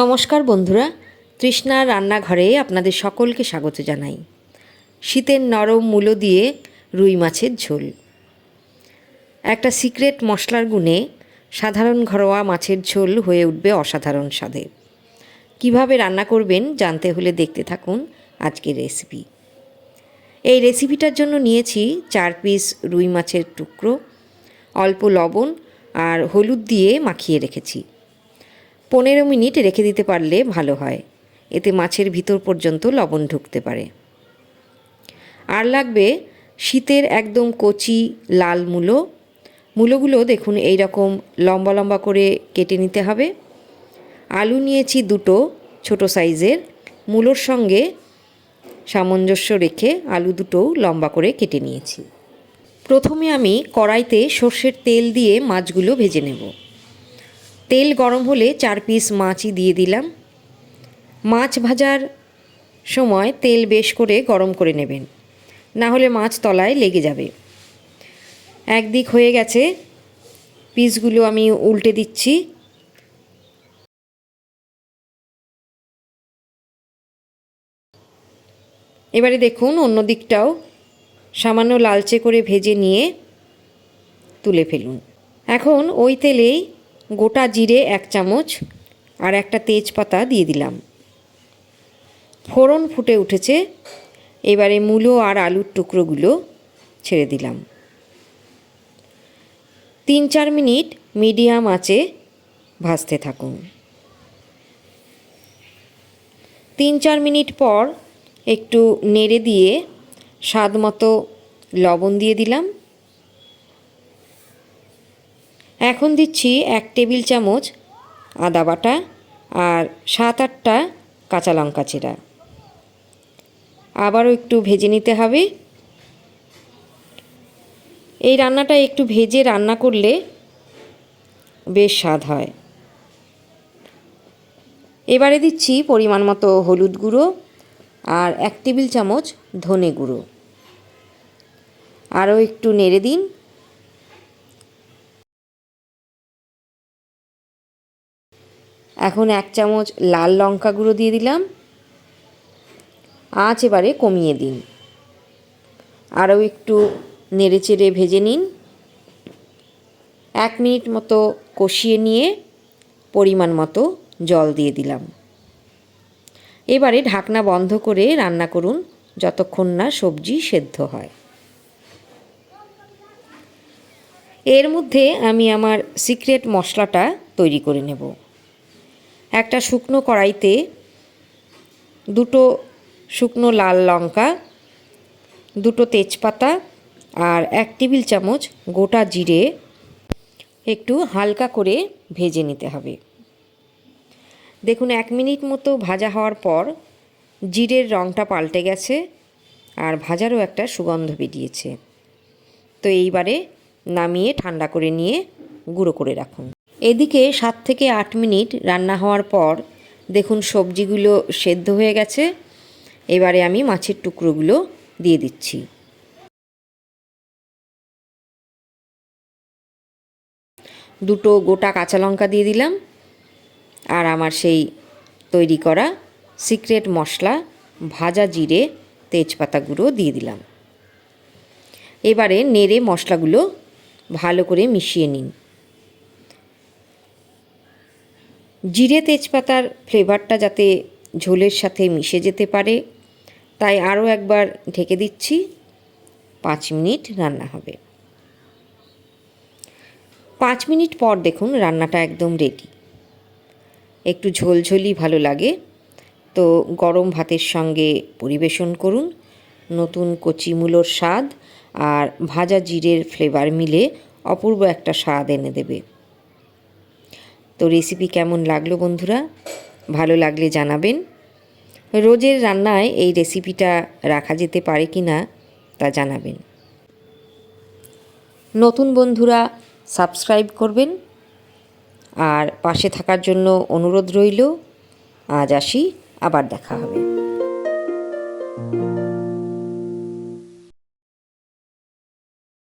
নমস্কার বন্ধুরা, তৃষ্ণা রান্নাঘরে আপনাদের সকলকে স্বাগত জানাই। শীতের নরম মূলো দিয়ে রুই মাছের ঝোল। একটা সিক্রেট মশলার গুণে সাধারণ ঘরোয়া মাছের ঝোল হয়ে উঠবে অসাধারণ স্বাদে কীভাবে রান্না করবেন জানতে হলে দেখতে থাকুন আজকের রেসিপি। এই রেসিপিটার জন্য নিয়েছি চার পিস রুই মাছের টুকরো, অল্প লবণ আর হলুদ দিয়ে মাখিয়ে রেখেছি। পনেরো মিনিট রেখে দিতে পারলে ভালো হয়। এতে মাছের ভিতর পর্যন্ত লবণ ঢুকতে পারে। আর লাগবে শীতের একদম কচি লাল মূলো। মূলোগুলো দেখুন এই রকম লম্বা লম্বা করে কেটে নিতে হবে। আলু নিয়েছি দুটো ছোট সাইজের। মূলোর সঙ্গে সামঞ্জস্য রেখে আলু দুটোও লম্বা করে কেটে নিয়েছি। প্রথমে আমি কড়াইতে সর্ষের তেল দিয়ে মাছগুলো ভেজে নেব। তেল গরম হলে চার পিস মাছই দিয়ে দিলাম। মাছ ভাজার সময় তেল বেশ করে গরম করে নেবেন। না হলে মাছ তলায় লেগে যাবে। একদিক হয়ে গেছে। পিসগুলো আমি উল্টে দিচ্ছি। এবারে দেখুন অন্য দিকটাও সামান্য লালচে করে ভেজে নিয়ে তুলে ফেলুন। এখন ওই তেলেই গোটা জিরে এক চামচ আর একটা তেজপাতা দিয়ে দিলাম। ফোড়ন ফুটে উঠেছে, এবারে মূলো আর আলুর টুকরোগুলো ছেড়ে দিলাম। তিন চার মিনিট মিডিয়াম আঁচে ভাজতে থাকুন। তিন চার মিনিট পর একটু নেড়ে দিয়ে স্বাদ মতো লবণ দিয়ে দিলাম। এখন দিচ্ছি এক টেবিল চামচ আদা বাটা আর সাত আটটা কাঁচা লঙ্কা চেরা আবারও একটু ভেজে নিতে হবে। এই রান্নাটা একটু ভেজে রান্না করলে বেশ স্বাদ হয়। এবারে দিচ্ছি পরিমাণ মতো হলুদ গুঁড়ো আর এক টেবিল চামচ ধনে গুঁড়ো। আরও একটু নেড়ে দিন। এখন এক চামচ লাল লঙ্কা গুঁড়ো দিয়ে দিলাম। আঁচ এবারে কমিয়ে দিন। আরও একটু নেড়ে চেড়ে ভেজে নিন। এক মিনিট মতো কষিয়ে নিয়ে পরিমাণ মতো জল দিয়ে দিলাম। এবারে ঢাকনা বন্ধ করে রান্না করুন যতক্ষণ না সবজি সেদ্ধ হয়। এর মধ্যে আমি আমার সিক্রেট মশলাটা তৈরি করে নেব। একটা শুকনো কড়াইতে দুটো শুকনো লাল লঙ্কা, দুটো তেজপাতা আর এক টেবিল চামচ গোটা জিরে একটু হালকা করে ভেজে নিতে হবে। দেখুন, এক মিনিট মতো ভাজা হওয়ার পর জিরের রঙটা পাল্টে গেছে আর ভাজারও একটা সুগন্ধ বেরিয়েছে। তো এইবারে নামিয়ে ঠান্ডা করে নিয়ে গুঁড়ো করে রাখুন। এদিকে সাত থেকে আট মিনিট রান্না হওয়ার পর দেখুন সবজিগুলো সেদ্ধ হয়ে গেছে। এবারে আমি মাছের টুকরোগুলো দিয়ে দিচ্ছি। দুটো গোটা কাঁচা লঙ্কা দিয়ে দিলাম আর আমার সেই তৈরি করা সিক্রেট মশলা, ভাজা জিরে, তেজপাতা গুঁড়ো দিয়ে দিলাম। এবারে নেড়ে মশলাগুলো ভালো করে মিশিয়ে নিন। জিরে তেজপাতার ফ্লেভারটা যাতে ঝোলের সাথে মিশে যেতে পারে, তাই আরও একবার ঢেকে দিচ্ছি। পাঁচ মিনিট রান্না হবে। পাঁচ মিনিট পর দেখুন রান্নাটা একদম রেডি একটু ঝোলঝোলই ভালো লাগে। তো গরম ভাতের সঙ্গে পরিবেশন করুন। নতুন কচিমূলোর স্বাদ আর ভাজা জিরের ফ্লেভার মিলে অপূর্ব একটা স্বাদ এনে দেবে। তো রেসিপি কেমন লাগল বন্ধুরা? ভালো লাগলে জানাবেন। রোজের রান্নায় এই রেসিপিটা রাখা যেতে পারে কি না তা জানাবেন। নতুন বন্ধুরা সাবস্ক্রাইব করবেন। আর পাশে থাকার জন্য অনুরোধ রইল। আজ আসি, আবার দেখা হবে।